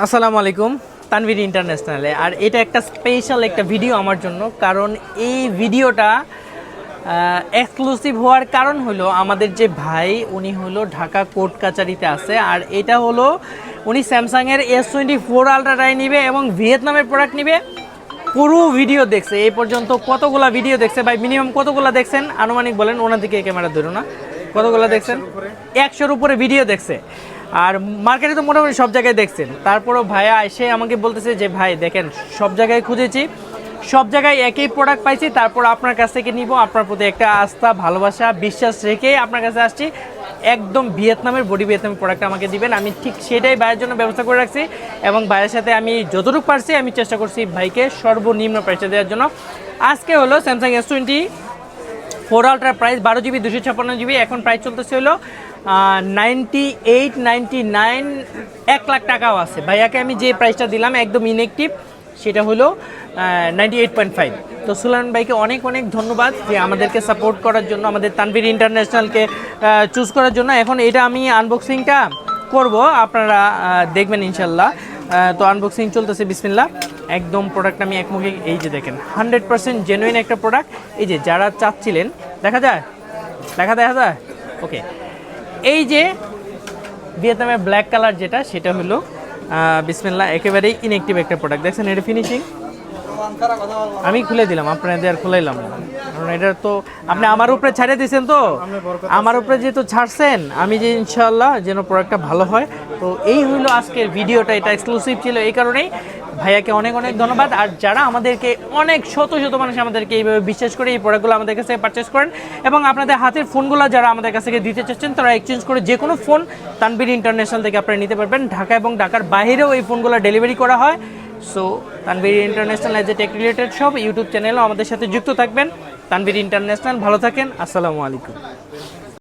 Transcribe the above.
আসসালামু আলাইকুম তানভীর ইন্টারন্যাশনালে। আর এটা একটা স্পেশাল একটা ভিডিও আমার জন্য কারণ এই ভিডিওটা এক্সক্লুসিভ হওয়ার কারণ হলো আমাদের যে ভাই উনি হলো ঢাকা কোর্ট কাচারিতে আছে আর এটা হলো উনি স্যামসাংয়ের এস টোয়েন্টি ফোর আলট্রাটাই নিবে এবং ভিয়েতনামের প্রোডাক্ট নিবে। পুরো ভিডিও দেখছে এই পর্যন্ত কতগুলা ভিডিও দেখছে? ভাই মিনিমাম কতগুলা দেখছেন? আনুমানিক বলেন ওনার দিকে ক্যামেরা ধরো না। কতগুলা দেখছেন? একশোর উপরে। ভিডিও দেখছে। আর মার্কেটে তো মোটামুটি সব জায়গায় দেখছেন। তারপরও ভাইয়া এসে আমাকে বলতেছে যে, ভাই, দেখেন, সব জায়গায় খুঁজেছি। সব জায়গায় একই প্রোডাক্ট পাইছি, তারপর আপনার কাছ থেকে নিব। আপনার প্রতি একটা আস্থা, ভালোবাসা, বিশ্বাস রেখে আপনার কাছে আসছি। একদম ভিয়েতনামের বডি ভিয়েতনামের প্রোডাক্ট আমাকে দিবেন। আমি ঠিক সেটাই ভাইয়ের জন্য ব্যবস্থা করে রাখছি এবং ভাইয়ের সাথে আমি যতটুকু পারছি, আমি চেষ্টা করছি ভাইকে সর্বনিম্ন প্রাইসে দেওয়ার জন্য। আজকে হলো Samsung S twenty four ultra price বারো জিবি দুশো ছাপ্পান্ন জিবি এখন প্রাইস চলতেছে হলো নাইনটি এইট নাইনটি নাইন এক লাখ টাকাও আছে। ভাইয়াকে আমি যে প্রাইসটা দিলাম একদম ইনএক্টিভ সেটা হলো নাইনটি এইট পয়েন্ট ফাইভ তো সুলান ভাইকে অনেক অনেক ধন্যবাদ যে আমাদেরকে সাপোর্ট করার জন্য, আমাদের তানভীর ইন্টারন্যাশনালকে চুজ করার জন্য। এখন এটা আমি আনবক্সিংটা করব, আপনারা দেখবেন ইনশাল্লাহ। তো আনবক্সিং চলতেছে বিসমিল্লা একদম প্রোডাক্ট আমি এক মুখে, এই যে দেখেন হান্ড্রেড পার্সেন্ট জেনুইন একটা প্রোডাক্ট এই যে যারা চাচ্ছিলেন, দেখা যায়? দেখা দেখা যায়? ওকে এই যে ভিয়েতনামের ব্ল্যাক কালার যেটা সেটা হলো বিসমিল্লা একেবারেই ইনএক্টিভ একটা প্রোডাক্ট দেখছেন এটা ফিনিশিং আমি খুলে দিলাম আপনাদের আর খুলাইলাম না। কারণ এটা তো আপনি আমার উপরে ছাড়িয়ে দিয়েছেন তো। আমার উপরে যেহেতু ছাড়ছেন আমি যে ইনশাল্লাহ যেন প্রোডাক্টটা ভালো হয় তো এই হলো আজকের ভিডিওটা, এটা এক্সক্লুসিভ ছিল এই কারণেই। ভাইয়াকে অনেক অনেক ধন্যবাদ। আর যারা আমাদেরকে অনেক শত শত মানুষ আমাদেরকে এইভাবে বিশ্বাস করে এই প্রোডাক্টগুলো আমাদের কাছে পারচেস করেন, এবং আপনাদের হাতের ফোনগুলো যারা আমাদের কাছ থেকে দিতে চাচ্ছেন, তারা এক্সচেঞ্জ করে যে কোনো ফোন তানবির ইন্টারন্যাশনাল থেকে আপনারা নিতে পারবেন। ঢাকা এবং ঢাকার বাইরেও এই ফোনগুলো ডেলিভারি করা হয়। So Tanvir international as a tech related সব ইউটিউব চ্যানেলও আমাদের সাথে যুক্ত থাকবেন। তানবির ইন্টারন্যাশনাল ভালো থাকেন। আসসালামু আলাইকুম।